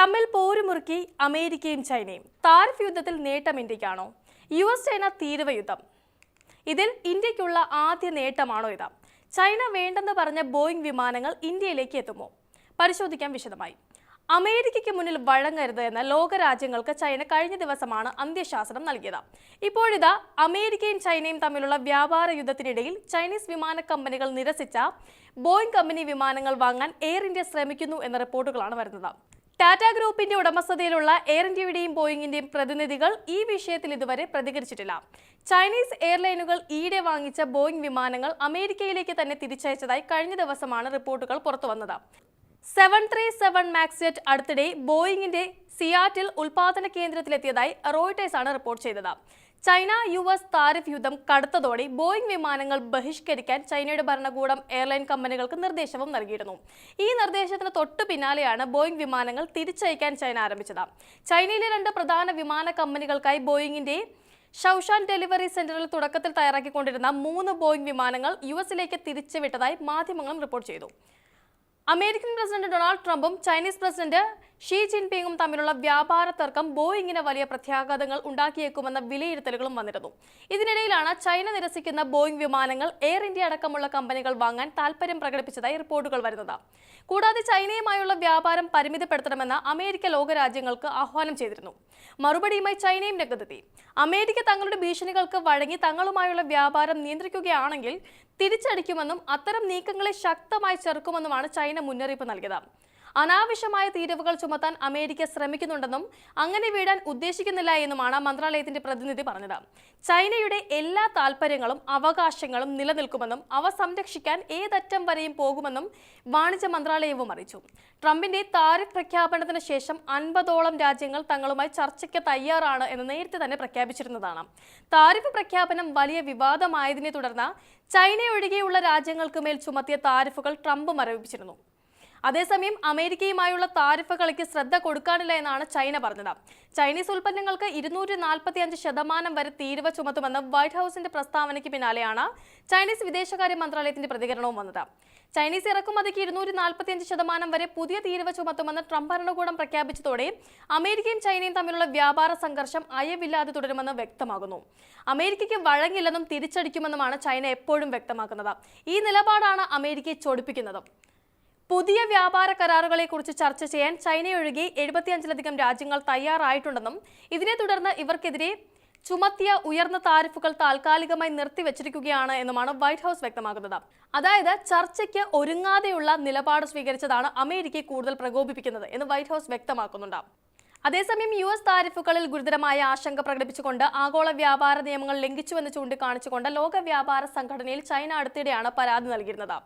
തമ്മിൽ പോരുമുറുക്കി അമേരിക്കയും ചൈനയും താരിഫ് യുദ്ധത്തിൽ നേട്ടം ഇന്ത്യക്കാണോ? യു എസ് ചൈന തീരുവ യുദ്ധം. ഇതിൽ ഇന്ത്യക്കുള്ള ആദ്യ നേട്ടമാണോ ഇത്? ചൈന വേണ്ടെന്ന് പറഞ്ഞ ബോയിങ് വിമാനങ്ങൾ ഇന്ത്യയിലേക്ക് എത്തുമോ? പരിശോധിക്കാം വിശദമായി. അമേരിക്കയ്ക്ക് മുന്നിൽ വഴങ്ങരുത് എന്ന ലോകരാജ്യങ്ങൾക്ക് ചൈന കഴിഞ്ഞ ദിവസമാണ് അന്ത്യശാസനം നൽകിയത്. ഇപ്പോഴിതാ അമേരിക്കയും ചൈനയും തമ്മിലുള്ള വ്യാപാര യുദ്ധത്തിനിടയിൽ ചൈനീസ് വിമാന കമ്പനികൾ നിരസിച്ച ബോയിങ് കമ്പനി വിമാനങ്ങൾ വാങ്ങാൻ എയർ ഇന്ത്യ ശ്രമിക്കുന്നു എന്ന റിപ്പോർട്ടുകളാണ് വരുന്നത്. ടാറ്റ ഗ്രൂപ്പിന്റെ ഉടമസ്ഥതയിലുള്ള എയർ ഇന്ത്യയുടെയും ബോയിങ്ങിന്റെയും പ്രതിനിധികൾ ഈ വിഷയത്തിൽ ഇതുവരെ പ്രതികരിച്ചിട്ടില്ല. ചൈനീസ് എയർലൈനുകൾ ഈയിടെ വാങ്ങിച്ച ബോയിങ് വിമാനങ്ങൾ അമേരിക്കയിലേക്ക് തന്നെ തിരിച്ചയച്ചതായി കഴിഞ്ഞ ദിവസമാണ് റിപ്പോർട്ടുകൾ പുറത്തുവന്നത്. സെവൻ ത്രീ സെവൻ മാക്സെറ്റ് അടുത്തിടെ ബോയിങ്ങിന്റെ സിയാറ്റിൽ ഉൽപാദന കേന്ദ്രത്തിലെത്തിയതായി റോയിട്ടേഴ്സ് ആണ് റിപ്പോർട്ട് ചെയ്തത്. ചൈന യു എസ് താരിഫ് യുദ്ധം കടുത്തതോടെ ബോയിങ് വിമാനങ്ങൾ ബഹിഷ്കരിക്കാൻ ചൈനയുടെ ഭരണകൂടം എയർലൈൻ കമ്പനികൾക്ക് നിർദ്ദേശവും നൽകിയിരുന്നു. ഈ നിർദ്ദേശത്തിന് തൊട്ടു പിന്നാലെയാണ് ബോയിങ് വിമാനങ്ങൾ തിരിച്ചയക്കാൻ ചൈന ആരംഭിച്ചത്. ചൈനയിലെ രണ്ട് പ്രധാന വിമാന കമ്പനികൾക്കായി ബോയിങ്ങിന്റെ ഷൌഷാൻ ഡെലിവറി സെന്ററിൽ തുടക്കത്തിൽ തയ്യാറാക്കിക്കൊണ്ടിരുന്ന മൂന്ന് ബോയിങ് വിമാനങ്ങൾ യു എസിലേക്ക് തിരിച്ചുവിട്ടതായി മാധ്യമങ്ങളും റിപ്പോർട്ട് ചെയ്തു. അമേരിക്കൻ പ്രസിഡന്റ് ഡൊണാൾഡ് ട്രംപും ചൈനീസ് പ്രസിഡന്റ് ഷീ ജിൻപിങ്ങും തമ്മിലുള്ള വ്യാപാര തർക്കം ബോയിങ്ങിന് വലിയ പ്രത്യാഘാതങ്ങൾ ഉണ്ടാക്കിയേക്കുമെന്ന വിലയിരുത്തലുകളും വന്നിരുന്നു. ഇതിനിടയിലാണ് ചൈന നിരസിക്കുന്ന ബോയിങ് വിമാനങ്ങൾ എയർ ഇന്ത്യ അടക്കമുള്ള കമ്പനികൾ വാങ്ങാൻ താൽപര്യം പ്രകടിപ്പിച്ചതായി റിപ്പോർട്ടുകൾ വരുന്നത്. കൂടാതെ ചൈനയുമായുള്ള വ്യാപാരം പരിമിതപ്പെടുത്തണമെന്ന് അമേരിക്ക ലോകരാജ്യങ്ങൾക്ക് ആഹ്വാനം ചെയ്തിരുന്നു. മറുപടിയുമായി ചൈനയും രംഗത്തെത്തി. അമേരിക്ക തങ്ങളുടെ ഭീഷണികൾക്ക് വഴങ്ങി തങ്ങളുമായുള്ള വ്യാപാരം നിയന്ത്രിക്കുകയാണെങ്കിൽ തിരിച്ചടിക്കുമെന്നും അത്തരം നീക്കങ്ങളെ ശക്തമായി ചെറുക്കുമെന്നുമാണ് ചൈന മുന്നറിയിപ്പ് നൽകിയത്. അനാവശ്യമായ തീരുവകൾ ചുമത്താൻ അമേരിക്ക ശ്രമിക്കുന്നുണ്ടെന്നും അങ്ങനെ വീടാൻ ഉദ്ദേശിക്കുന്നില്ല എന്നുമാണ് മന്ത്രാലയത്തിന്റെ പ്രതിനിധി പറഞ്ഞത്. ചൈനയുടെ എല്ലാ താൽപ്പര്യങ്ങളും അവകാശങ്ങളും നിലനിൽക്കുമെന്നും അവ സംരക്ഷിക്കാൻ ഏതറ്റം വരെയും പോകുമെന്നും വാണിജ്യ മന്ത്രാലയവും അറിയിച്ചു. ട്രംപിന്റെ താരിഫ് പ്രഖ്യാപനത്തിന് ശേഷം അൻപതോളം രാജ്യങ്ങൾ തങ്ങളുമായി ചർച്ചയ്ക്ക് തയ്യാറാണ് എന്ന് നേരത്തെ തന്നെ പ്രഖ്യാപിച്ചിരുന്നതാണ്. താരിഫ് പ്രഖ്യാപനം വലിയ വിവാദമായതിനെ തുടർന്ന് ചൈന ഒഴികെയുള്ള രാജ്യങ്ങൾക്ക് മേൽ ചുമത്തിയ താരിഫുകൾ ട്രംപ് മരവിപ്പിച്ചിരുന്നു അതേസമയം അമേരിക്കയുമായുള്ള താരിഫ് കളിക്ക് ശ്രദ്ധ കൊടുക്കാനില്ല എന്നാണ് ചൈന പറഞ്ഞത്. ചൈനീസ് ഉൽപ്പന്നങ്ങൾക്ക് ഇരുന്നൂറ്റി നാൽപ്പത്തി അഞ്ച് ശതമാനം വരെ തീരുവ ചുമത്തുമെന്ന് വൈറ്റ് ഹൌസിന്റെ പ്രസ്താവനയ്ക്ക് പിന്നാലെയാണ് ചൈനീസ് വിദേശകാര്യ മന്ത്രാലയത്തിന്റെ പ്രതികരണവും വന്നത്. ചൈനീസ് ഇറക്കുമതിക്ക് ഇരുന്നൂറ്റി നാൽപ്പത്തി അഞ്ച് ശതമാനം വരെ പുതിയ തീരുവ ചുമത്തുമെന്ന് ട്രംപ് ഭരണകൂടം പ്രഖ്യാപിച്ചതോടെ അമേരിക്കയും ചൈനയും തമ്മിലുള്ള വ്യാപാര സംഘർഷം അയവില്ലാതെ തുടരുമെന്ന് വ്യക്തമാകുന്നു. അമേരിക്കയ്ക്ക് വഴങ്ങില്ലെന്നും തിരിച്ചടിക്കുമെന്നുമാണ് ചൈന എപ്പോഴും വ്യക്തമാക്കുന്നത്. ഈ നിലപാടാണ് അമേരിക്കയെ ചൊടിപ്പിക്കുന്നത്. പുതിയ വ്യാപാര കരാറുകളെക്കുറിച്ച് ചർച്ച ചെയ്യാൻ ചൈനയൊഴികെ എഴുപത്തിയഞ്ചിലധികം രാജ്യങ്ങൾ തയ്യാറായിട്ടുണ്ടെന്നും ഇതിനെ തുടർന്ന് ഇവർക്കെതിരെ ചുമത്തിയ ഉയർന്ന താരിഫുകൾ താൽക്കാലികമായി നിർത്തിവച്ചിരിക്കുകയാണ് എന്നുമാണ് വൈറ്റ് ഹൗസ് വ്യക്തമാക്കുന്നത്. അതായത് ചർച്ചയ്ക്ക് ഒരുങ്ങാതെയുള്ള നിലപാട് സ്വീകരിച്ചതാണ് അമേരിക്കയെ കൂടുതൽ പ്രകോപിപ്പിക്കുന്നത് എന്ന് വൈറ്റ് ഹൗസ് വ്യക്തമാക്കുന്നുണ്ട്. അതേസമയം യു എസ് താരിഫുകളിൽ ഗുരുതരമായ ആശങ്ക പ്രകടിപ്പിച്ചുകൊണ്ട് ആഗോള വ്യാപാര നിയമങ്ങൾ ലംഘിച്ചുവെന്ന് ചൂണ്ടിക്കാണിച്ചുകൊണ്ട് ലോക വ്യാപാര സംഘടനയിൽ ചൈന അടുത്തിടെയാണ് പരാതി നൽകിയിരുന്നത്.